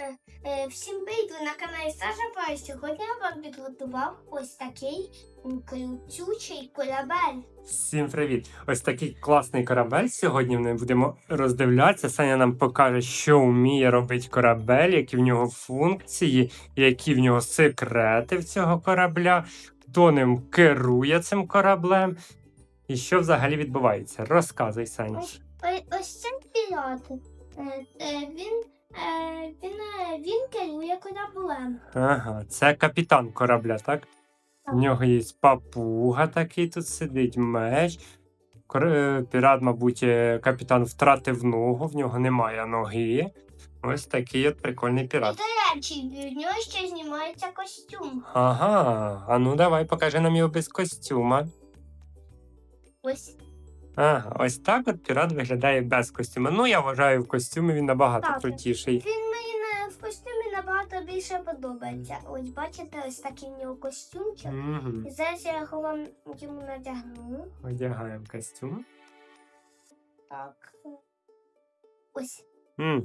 Е, Всім привіт, ви на каналі Саша Пай. Сьогодні я вам підготував ось такий крутючий корабель. Всім привіт! Ось такий класний корабель. Сьогодні ми будемо роздивлятися. Саня нам покаже, що вміє робити корабель, які в нього функції, які в нього секрети в цього корабля, хто ним керує цим кораблем, і що взагалі відбувається. Розказуй, Саня. Ось, ось- ось це пілот. Е, е, Він, е, він, е, він керує кораблем. Ага, це капітан корабля, так? В нього є папуга такий тут сидить, меч. Кор- е, Пірат, мабуть, е, капітан втратив ногу, в нього немає ноги. Ось такий от прикольний І пірат. до речі, в нього ще знімається костюм. Ага, а ну давай, покажи нам його без костюма. Ось Ага, ось так от пірат виглядає без костюма. Ну, я вважаю, в костюмі він набагато Так. крутіший. він мені на- в костюмі набагато більше подобається. Ось бачите, ось такий в нього костюмчик. Угу. І зараз я його вам йому надягну. Одягаємо костюм. Так. Ось. Угу.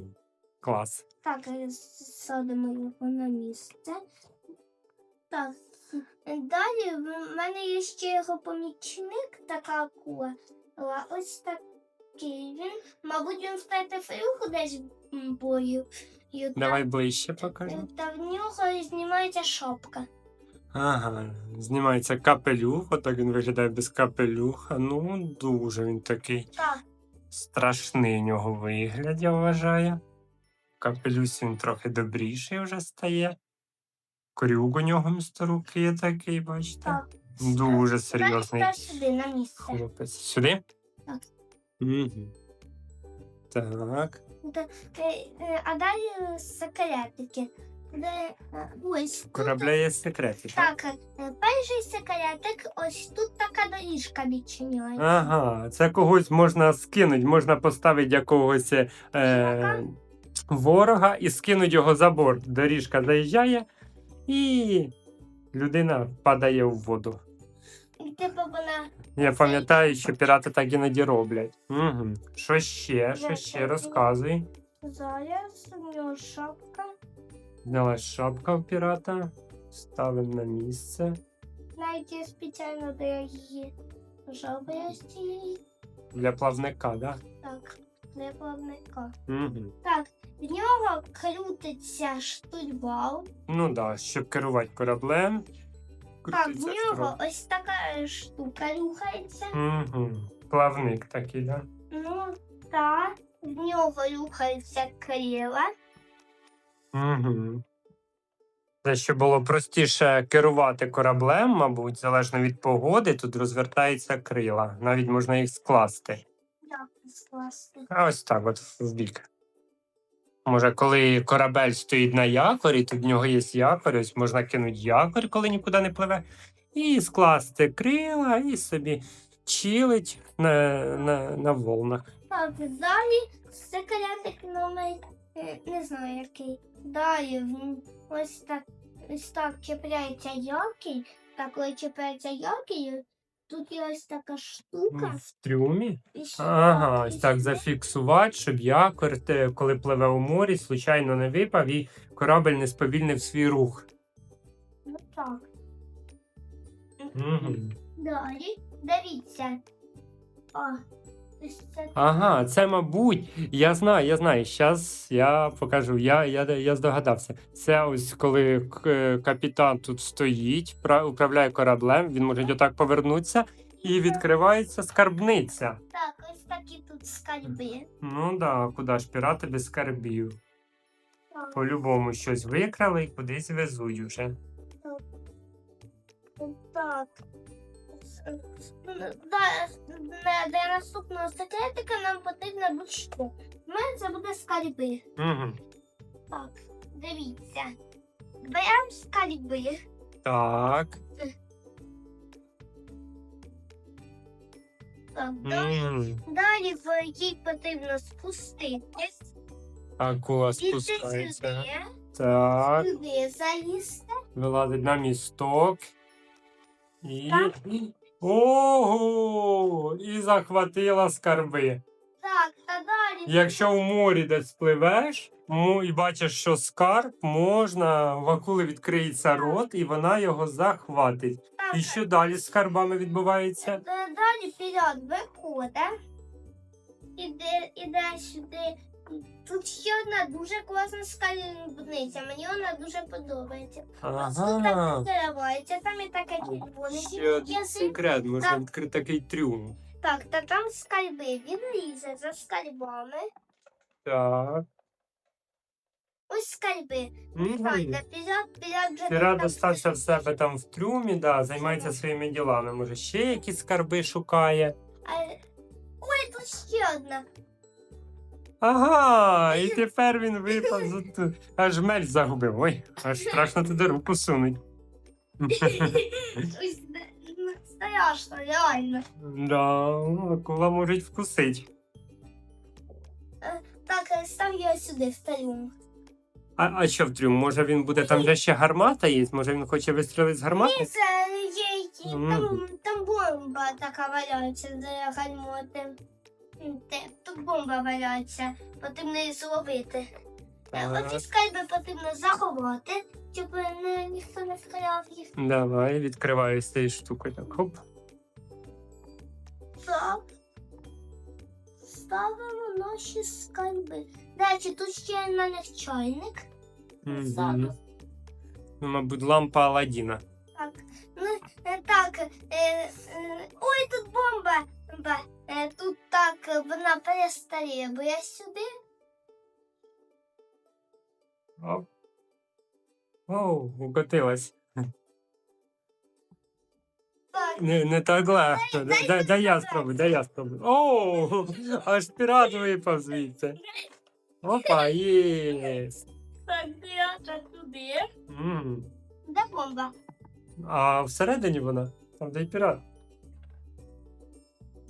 Клас. Так, е, садимо його на місце. Так. Далі в мене є ще його помічник, така акула. Ла- Ось такий він. Мабуть, він втратив руху десь бою. Давай ближче покажи. Та в нього знімається шапка. Ага, знімається капелюх, отак він виглядає без капелюха. Ну, дуже він такий Так, страшний у нього вигляд, я вважаю. Капелюсь він трохи добріший вже стає. Крюк у нього вмісто руки такий, бачите? так. Дуже серйозний сюди на місце. хлопець. Сюди? Так. Угу. Так. Та- е, е, А далі секретики. Де, е, ось тут корабля є секрети, так? Так, е, перший секретик, ось тут така доріжка відчиняється. Ага, це когось можна скинути, можна поставити якогось е, ворога і скинути його за борт. Доріжка заїжджає, і людина падає в воду. Типу вона Я пам'ятаю, що пірати так іноді роблять. Угу. Що ще? Що ще розказуй. зараз, у нього шапка. Знялась шапка в пірата, ставимо на місце Навіть є спеціально для її для плавника, да? Так, плавника. Угу. Так, в нього крутиться штурвал. Ну да, щоб керувати кораблем. Так, в нього ось така штука рухається. Угу. Плавник такий, да? Ну, так, в нього рухаються крила. Угу. Це щоб було простіше керувати кораблем, мабуть, залежно від погоди, тут розвертаються крила. Навіть можна їх скласти. Так. А ось так, от в бік. Може, коли корабель стоїть на якорі, тут в нього є якорь, ось можна кинути якорь, коли нікуди не пливе, і скласти крила, і собі чилить на, на, на волнах. Так, далі секретик номер е, не знаю який. Далі ось так ось так чіпляється який. Так, коли чіпляється який, тут є ось така штука. В трюмі. Ага, ось так зафіксувати, щоб якор, коли пливе у морі, случайно не випав і корабель не сповільнив свій рух. Ну так. Угу. Далі, дивіться. О, це Ага, це, мабуть, я знаю, я знаю. Зараз я покажу. Я, я, я здогадався. Це ось коли капітан тут стоїть, управляє кораблем, він може отак повернутися і відкривається скарбниця. так, ось такі тут скальби. Ну да, куди ж пірати без скарбів. По-любому щось викрали і кудись везуть уже. Так. Для, наступного секретика нам потрібно будь-що. У мене це буде скальби. Угу. Так, дивіться. Беремо скальби. Так. Так, далі, далі в їй потрібно спуститись. Акула спускається. Так. сюди залізти. Вилазить на місток. І. Так. Ого! І захватила скарби. Так, та далі Якщо в морі десь спливеш му- і бачиш, що скарб, можна в акули відкриється рот, і вона його захватить. Так, І що далі з скарбами відбувається? Е, Далі вперед виходить. Іде, іде сюди. Тут ще одна дуже класна скарбниця. Мені вона дуже подобається. Ось тут так Ага. відкривається, там і таке червоне. Ще один язик. секрет, можна Так. відкрити такий трюм. Так, та там скарби. Він лізе за скарбами. Так. Ось скарби. Мгм. Давайте, вперед, вперед, вже Пірат там остався в себе там в трюмі, да, займається своїми ділами. Може, ще якісь скарби шукає. А, Ой, тут ще одна. Ага, і тепер він випав за ту. Аж меч загубив. Ой, аж страшно туди руку сунуть. Ось ну, страшно, реально. Да, акула можуть вкусити. Так, е, став я сюди в трюм. А, а що в трюм? Може він буде там вже ще гармата є? Може він хоче вистрілити з гармати? Це є, які- там, Мгм. там бомба така валяється для гальмоти. Тут бомба валяється, потрібно її зловити. Е, Так. Оці скайби потрібно заховати, щоб не, ніхто не вкрав їх. Давай, відкриваю з цією штукою. Так, хоп. Так. Ставимо наші скайби. До речі, тут ще на них чайник. Мгм. Ну, Мабуть, лампа Аладдіна. Так, ну е, так. Е, е, ой, тут бомба. Бомба. Е, тут так вона перестаріє, бо я сюди. Оп. Оу, укотилась. Так, Не, не так легко. Дай, дай, дай я спробую, дай я спробую. Оу, аж пірат випав звідси. Опа, є. так, я туди. М. Де бомба? А всередині вона? Там де й пірат.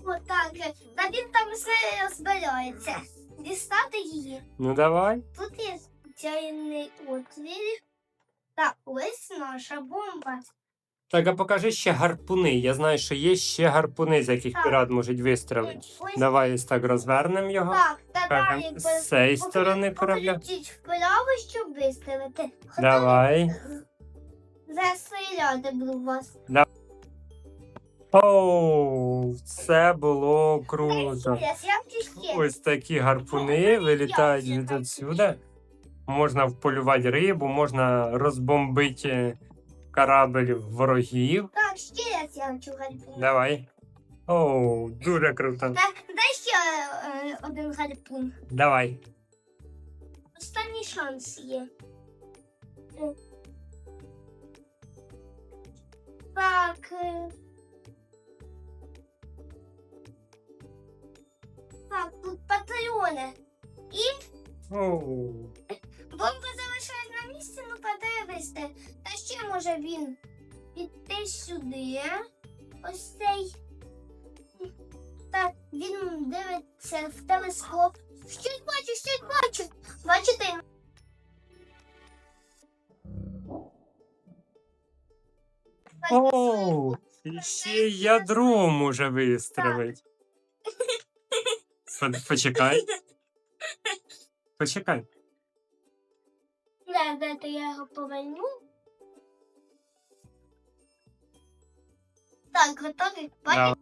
Отак. Та він там все розбирається. Дістати її. Ну давай. Тут є чайний отвір. Так, ось наша бомба. Так, а покажи ще гарпуни. Я знаю, що є ще гарпуни, з яких Так. пірат можуть вистрелити. Ось Давай ось так розвернемо його. так, та Кажем, далі. з цієї сторони корабля. Покажіть вправо, щоб виставити. Давай. Застріляти буду вас. Оу, це було круто. Ось такі гарпуни вилітають від отсюди. Можна вполювати рибу, можна розбомбити корабль ворогів. Так, ще раз я хочу гарпун. Давай. Оу, дуже круто. Так, дай ще е, один гарпун. Давай. Останній шанс є. Так. е. Патрони. Оу. Бомба залишається на місці, ну подивися. Та ще може він піти сюди. Ось цей. Так, він дивиться в телескоп. Щось бачу, щось бачу. Бачите? Оу. І ще й ядро може вистрелити. По- Почекай. Почекай. Не, дайте я його поверну. Так? Да. Бачите?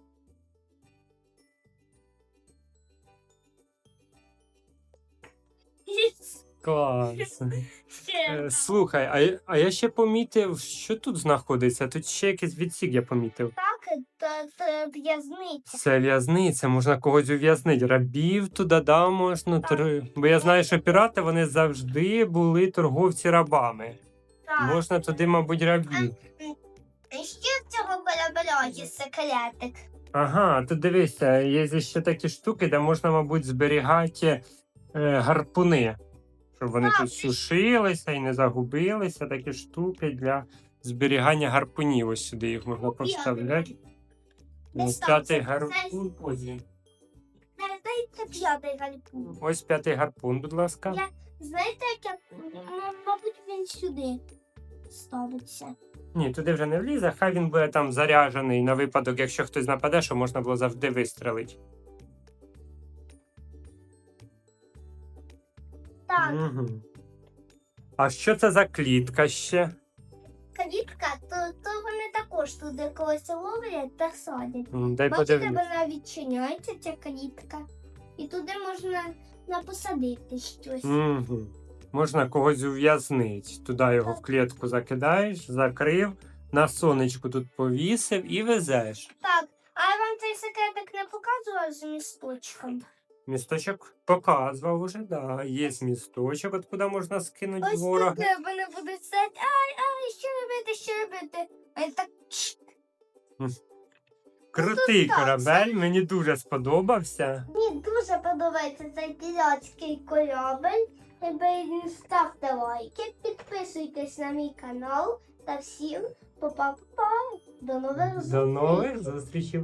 Клас. Ще. Е, Слухай, а, я- а я ще помітив, що тут знаходиться. Тут ще якийсь відсік я помітив. Так, це, в'язниця. Це в'язниця, можна когось ув'язнити. Рабів туди да, можна. Тор... Бо я знаю, що пірати вони завжди були торговці рабами. Так. Можна туди, мабуть, рабів. І Ще в цього корабля є секретик. Ага, тут дивися, є ще такі штуки, де можна, мабуть, зберігати е, гарпуни. Щоб вони Так, тут сушилися і не загубилися. Такі штуки для зберігання гарпунів. Ось сюди їх можна поставляти. П'ятий гарпун. Ось він. Не, п'ятий гарпун. Ось п'ятий гарпун, будь ласка. Я- Знаєте, як я, мабуть, він сюди ставиться. Ні, туди вже не влізе, хай він буде там заряджений на випадок, якщо хтось нападе, що можна було завжди вистрелити. Так, Угу. А що це за клітка ще? Калітка, то, то вони також туди когось ловлять та садять. М, Дай Бачите, подивлюсь. вона відчиняється, ця калітка. І туди можна напосадити щось. Угу. Можна когось ув'язнити. Туди його в клітку закидаєш, закрив, на сонечку тут повісив і везеш. Так, а я вам цей секретик не показувала з місточком. Місточок показував уже, да. Є місточок, от куди можна скинути Ось ворога. тут вони будуть сидіти. Ай, ай, що робити, що? А я так чш, Крутий так, корабель, мені дуже сподобався. Мені дуже подобається цей піратський корабель. Якби ставте лайки, підписуйтесь на мій канал та всім па-па-па. До нових До зустрічей. нових зустрічей.